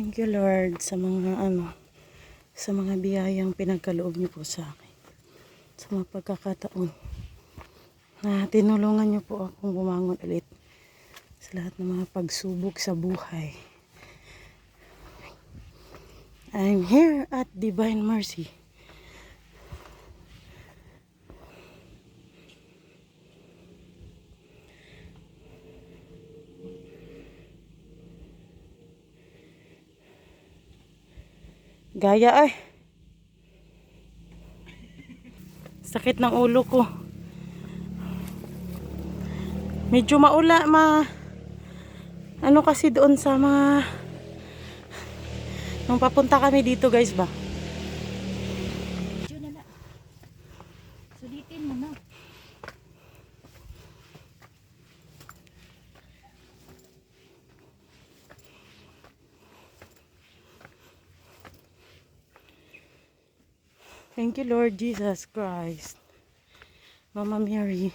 Thank you Lord sa mga ano, sa mga biyayang pinagkaloob niyo po sa akin. Sa mga pagkakataon na tinulungan niyo po akong bumangon ulit sa lahat ng mga pagsubok sa buhay. I'm here at Divine Mercy. Gaya ay. Sakit ng ulo ko. Medyo maula ma ano kasi doon sa mga nung papunta kami dito guys ba Diyo na na. Sulitin mo na. Thank you Lord Jesus Christ Mama Mary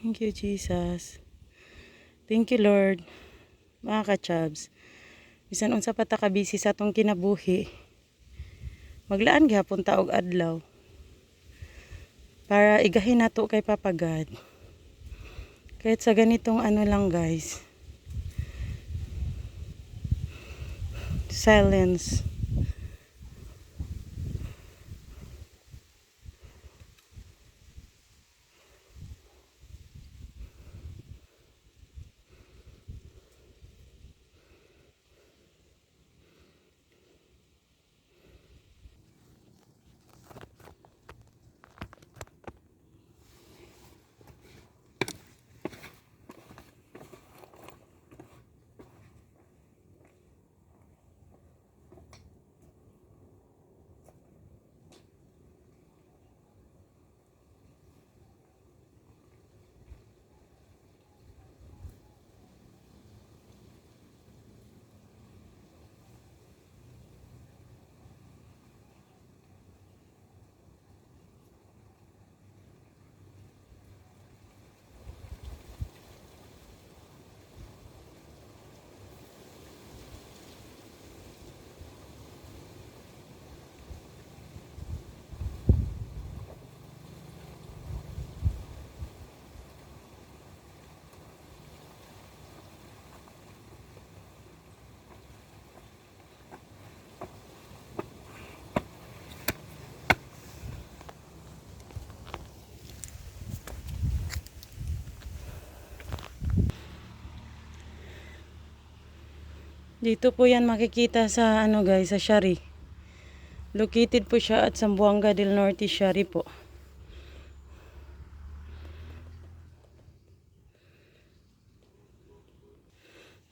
Thank you, Jesus. Thank you, Lord. Mga ka-chabs. Bisan unsa pa ta ka busy sa tong kinabuhi. Maglaan gyapon ta og adlaw. Para igahin nato kay Papa God. Kahit sa ganitong ano lang, guys. Silence. Dito po yan makikita sa ano guys, sa Shari. Located po siya at Zamboanga del Norte, Shari po.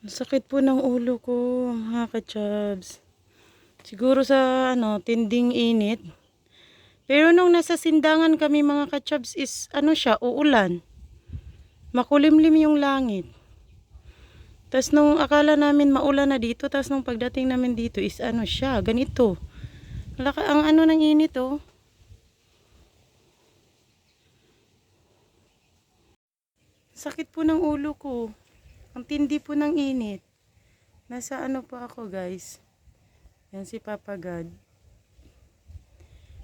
Sakit po ng ulo ko, mga ka-chubs. Siguro sa ano, tinding init. Pero nung nasa sindangan kami mga ka-chubs is ano siya, uulan. Makulimlim yung langit. Tapos nung akala namin maulan na dito, tapos nung pagdating namin dito is ano siya, ganito. Laka, ang ano ng init oh. Sakit po ng ulo ko. Ang tindi po ng init. Nasa ano po ako guys. Yan si Papa God.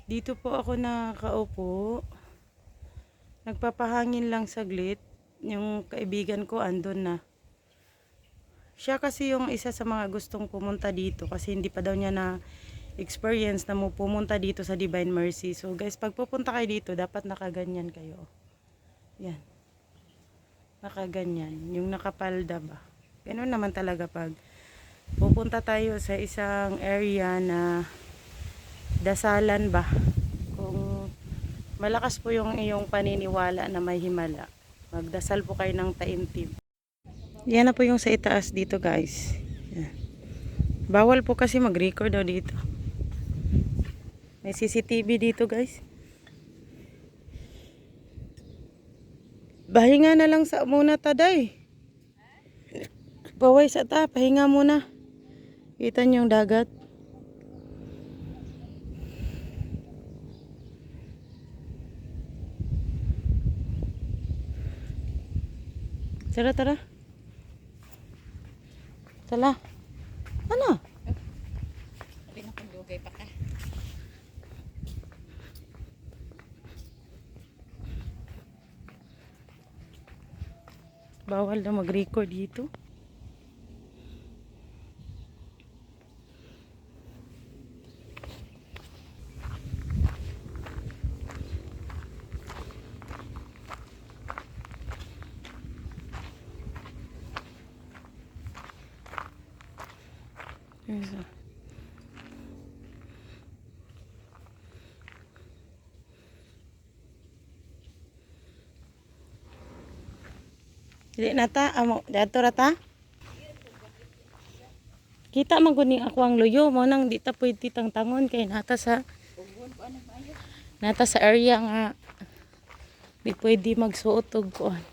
Dito po ako nakaupo. Nagpapahangin lang saglit. Yung kaibigan ko andon na. Siya kasi yung isa sa mga gustong pumunta dito kasi hindi pa daw niya na experience na mo pumunta dito sa Divine Mercy. So guys, pag pupunta kayo dito, dapat nakaganyan kayo. Yan. Nakaganyan. Yung nakapalda ba. Ganun naman talaga pag pupunta tayo sa isang area na dasalan ba. Kung malakas po yung iyong paniniwala na may himala, magdasal po kayo ng taimtim. Yan na po yung sa itaas dito guys. Yan. Bawal po kasi mag-record daw dito. May CCTV dito guys. Bahinga na lang sa muna taday. Magpaway sa ta, pahinga muna. Kita niyo yung dagat. Tara, tara. Tala. Ano? Sabi na pagdugay pa ka. Bawal na mag-record dito. Isa. Dili na ta, amo, dato ra ta. Kita man guni ako ang luyo mo nang di ta pwede tangtangon kay nata sa nata sa area nga di pwede magsuot og kuan.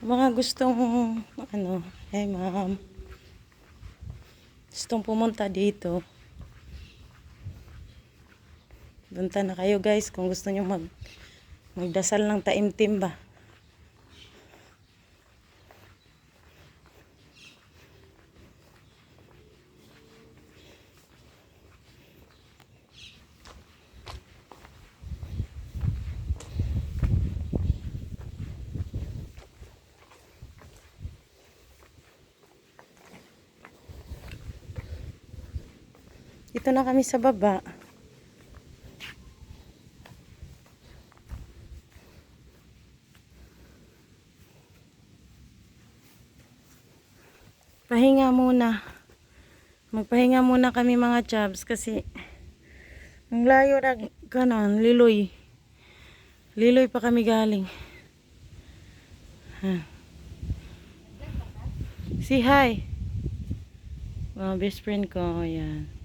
Mga gustong ano, hey ma'am. Gustong pumunta dito. Punta na kayo guys kung gusto niyo mag magdasal ng taimtim ba. Dito na kami sa baba. Pahinga muna. Magpahinga muna kami mga chubs kasi ang layo na kanon, liloy. Liloy pa kami galing. Ha. Si hi. Mga best friend ko, yan.